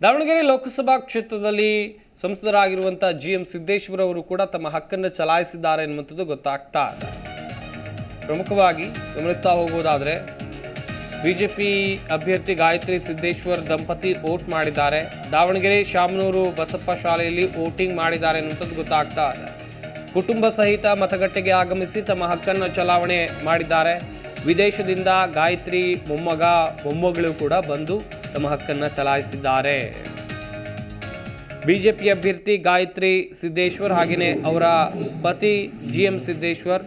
ದಾವಣಗೆರೆ ಲೋಕಸಭಾ ಕ್ಷೇತ್ರದಲ್ಲಿ ಸಂಸದರಾಗಿರುವಂಥ G M Siddeshwara ಅವರು ಕೂಡ ತಮ್ಮ ಹಕ್ಕನ್ನು ಚಲಾಯಿಸಿದ್ದಾರೆ ಎನ್ನುವಂಥದ್ದು ಗೊತ್ತಾಗ್ತಾ ಇದೆ ಪ್ರಮುಖವಾಗಿ ಗಮನಿಸ್ತಾ ಹೋಗುವುದಾದರೆ ಬಿಜೆಪಿ ಅಭ್ಯರ್ಥಿ ಗಾಯತ್ರಿ ಸಿದ್ದೇಶ್ವರ್ ದಂಪತಿ ವೋಟ್ ಮಾಡಿದ್ದಾರೆ. ದಾವಣಗೆರೆ ಶಾಮನೂರು ಬಸಪ್ಪ ಶಾಲೆಯಲ್ಲಿ ವೋಟಿಂಗ್ ಮಾಡಿದ್ದಾರೆ ಎನ್ನುವಂಥದ್ದು ಗೊತ್ತಾಗ್ತಾ ಇದೆ ಕುಟುಂಬ ಸಹಿತ ಮತಗಟ್ಟೆಗೆ ಆಗಮಿಸಿ ತಮ್ಮ ಹಕ್ಕನ್ನು ಚಲಾವಣೆ ಮಾಡಿದ್ದಾರೆ. ವಿದೇಶದಿಂದ ಗಾಯತ್ರಿ ಮೊಮ್ಮಗ, ಮೊಮ್ಮಗಳು ಕೂಡ ಬಂದು ತಮ್ಮ ಹಕ್ಕನ್ನು ಚಲಾಯಿಸಿದ್ದಾರೆ. ಬಿಜೆಪಿ ಅಭ್ಯರ್ಥಿ ಗಾಯತ್ರಿ ಸಿದ್ದೇಶ್ವರ್ ಹಾಗೆಯೇ ಅವರ ಪತಿ ಜಿ ಎಂ ಸಿದ್ದೇಶ್ವರ್,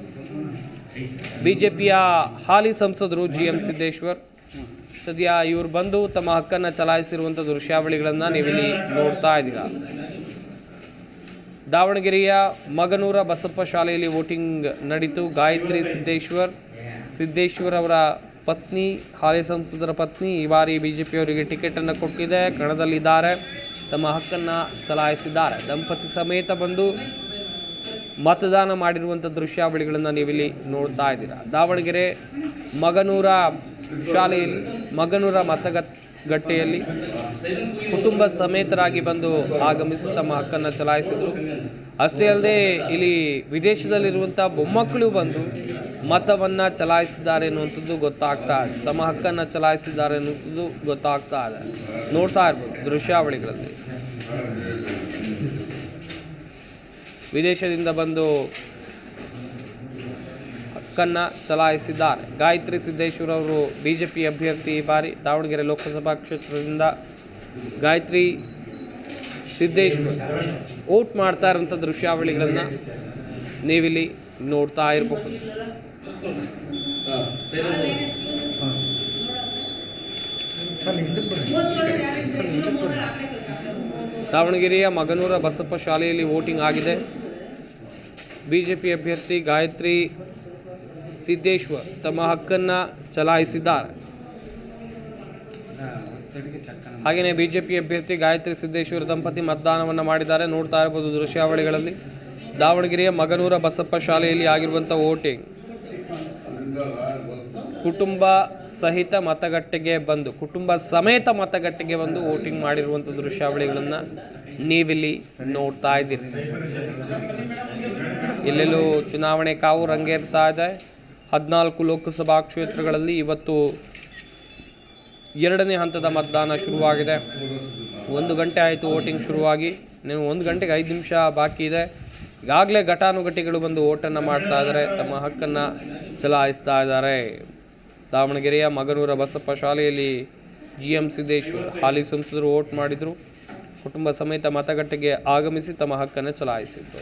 ಬಿಜೆಪಿಯ ಹಾಲಿ ಸಂಸದರು ಜಿ ಎಂ ಸಿದ್ದೇಶ್ವರ್. ಸದ್ಯ ಇವರು ಬಂದು ತಮ್ಮ ಹಕ್ಕನ್ನು ಚಲಾಯಿಸಿರುವಂಥ ದೃಶ್ಯಾವಳಿಗಳನ್ನು ನೀವಿಲ್ಲಿ ನೋಡ್ತಾ ಇದ್ದೀರಾ. ದಾವಣಗೆರೆಯ ಮಗನೂರ ಬಸಪ್ಪ ಶಾಲೆಯಲ್ಲಿ ವೋಟಿಂಗ್ ನಡೀತು. ಗಾಯತ್ರಿ ಸಿದ್ದೇಶ್ವರ್ ಸಿದ್ದೇಶ್ವರ್ ಅವರ ಪತ್ನಿ, ಹಾಲಿ ಸಂಸದರ ಪತ್ನಿ ಈ ಬಾರಿ ಬಿ ಜೆ ಪಿಯವರಿಗೆ ಟಿಕೆಟನ್ನು ಕೊಟ್ಟಿದೆ. ಕಣದಲ್ಲಿದ್ದಾರೆ. ತಮ್ಮ ಹಕ್ಕನ್ನು ಚಲಾಯಿಸಿದ್ದಾರೆ. ದಂಪತಿ ಸಮೇತ ಬಂದು ಮತದಾನ ಮಾಡಿರುವಂಥ ದೃಶ್ಯಾವಳಿಗಳನ್ನು ನೀವಿಲ್ಲಿ ನೋಡ್ತಾ ಇದ್ದೀರಾ. ದಾವಣಗೆರೆ ಮಗನೂರ ಶಾಲೆಯಲ್ಲಿ, ಮಗನೂರ ಮತಗಟ್ ಗಟ್ಟೆಯಲ್ಲಿ ಕುಟುಂಬ ಸಮೇತರಾಗಿ ಬಂದು ಆಗಮಿಸಿ ತಮ್ಮ ಹಕ್ಕನ್ನು ಚಲಾಯಿಸಿದರು. ಅಷ್ಟೇ ಅಲ್ಲದೆ ಇಲ್ಲಿ ವಿದೇಶದಲ್ಲಿರುವಂಥ ಮೊಮ್ಮಕ್ಕಳು ಬಂದು ಮತವನ್ನು ಚಲಾಯಿಸಿದ್ದಾರೆ ಅನ್ನುವಂಥದ್ದು ಗೊತ್ತಾಗ್ತಾ ಇದೆ ತಮ್ಮ ಹಕ್ಕನ್ನು ಚಲಾಯಿಸಿದ್ದಾರೆ ಅನ್ನುವಂಥದ್ದು ಗೊತ್ತಾಗ್ತಾ ಇದೆ ನೋಡ್ತಾ ಇರ್ಬೋದು ದೃಶ್ಯಾವಳಿಗಳಲ್ಲಿ. ವಿದೇಶದಿಂದ ಬಂದು ಹಕ್ಕನ್ನು ಚಲಾಯಿಸಿದ್ದಾರೆ. ಗಾಯತ್ರಿ ಸಿದ್ದೇಶ್ವರ ಅವರು ಬಿ ಜೆ ಪಿ ಅಭ್ಯರ್ಥಿ ಈ ಬಾರಿ ದಾವಣಗೆರೆ ಲೋಕಸಭಾ ಕ್ಷೇತ್ರದಿಂದ ಗಾಯತ್ರಿ ಸಿದ್ದೇಶ್ವರ್ ಓಟ್ ಮಾಡ್ತಾ ಇರೋಂಥ ದೃಶ್ಯಾವಳಿಗಳನ್ನು ನೀವಿಲ್ಲಿ ನೋಡ್ತಾ ಇರಬಹುದು ದಾವಣಗೆರೆಯ ಮಗನೂರ ಬಸಪ್ಪ ಶಾಲೆಯಲ್ಲಿ ವೋಟಿಂಗ್ ಆಗಿದೆ. ಬಿಜೆಪಿ ಅಭ್ಯರ್ಥಿ ಗಾಯತ್ರಿ ಸಿದ್ದೇಶ್ವರ್ ತಮ್ಮ ಹಕ್ಕನ್ನು ಚಲಾಯಿಸಿದ್ದಾರೆ. ಹಾಗೆಯೇ ಬಿಜೆಪಿ ಅಭ್ಯರ್ಥಿ ಗಾಯತ್ರಿ ಸಿದ್ದೇಶ್ವರ ದಂಪತಿ ಮತದಾನವನ್ನು ಮಾಡಿದ್ದಾರೆ. ನೋಡ್ತಾ ಇರಬಹುದು ದೃಶ್ಯಾವಳಿಗಳಲ್ಲಿ. ದಾವಣಗೆರೆಯ ಮಗನೂರ ಬಸಪ್ಪ ಶಾಲೆಯಲ್ಲಿ ಆಗಿರುವಂಥ ವೋಟಿಂಗ್. ಕುಟುಂಬ ಸಹಿತ ಮತಗಟ್ಟೆಗೆ ಬಂದು, ಕುಟುಂಬ ಸಮೇತ ಮತಗಟ್ಟೆಗೆ ಬಂದು ವೋಟಿಂಗ್ ಮಾಡಿರುವಂಥ ದೃಶ್ಯಾವಳಿಗಳನ್ನು ನೀವಿಲ್ಲಿ ನೋಡ್ತಾ ಇದ್ದೀರಿ. ಎಲ್ಲೆಲ್ಲೂ ಚುನಾವಣೆ ಕಾವು ರಂಗೇರ್ತಾ ಇದೆ. ಹದಿನಾಲ್ಕು ಲೋಕಸಭಾ ಕ್ಷೇತ್ರಗಳಲ್ಲಿ ಇವತ್ತು ಎರಡನೇ ಹಂತದ ಮತದಾನ ಶುರುವಾಗಿದೆ. ಒಂದು ಗಂಟೆ ಆಯಿತು ವೋಟಿಂಗ್ ಶುರುವಾಗಿ. ನೀವು ಒಂದು ಗಂಟೆಗೆ ಐದು ನಿಮಿಷ ಬಾಕಿ ಇದೆ. ಈಗಾಗಲೇ ಘಟಾನುಘಟಿಗಳು ಬಂದು ಓಟನ್ನು ಮಾಡ್ತಾ ಇದ್ದಾರೆ. ತಮ್ಮ ಹಕ್ಕನ್ನು ಚಲಾಯಿಸ್ತಾ ಇದ್ದಾರೆ. ದಾವಣಗೆರೆಯ ಮಗನೂರ ಬಸಪ್ಪ ಶಾಲೆಯಲ್ಲಿ ಜಿ ಎಂ ಸಿದ್ದೇಶ್ವರ್ ಹಾಲಿ ಸಂಸದರು ವೋಟ್ ಮಾಡಿದರು ಕುಟುಂಬ ಸಮೇತ ಮತಗಟ್ಟೆಗೆ ಆಗಮಿಸಿ ತಮ್ಮ ಹಕ್ಕನ್ನು ಚಲಾಯಿಸಿದರು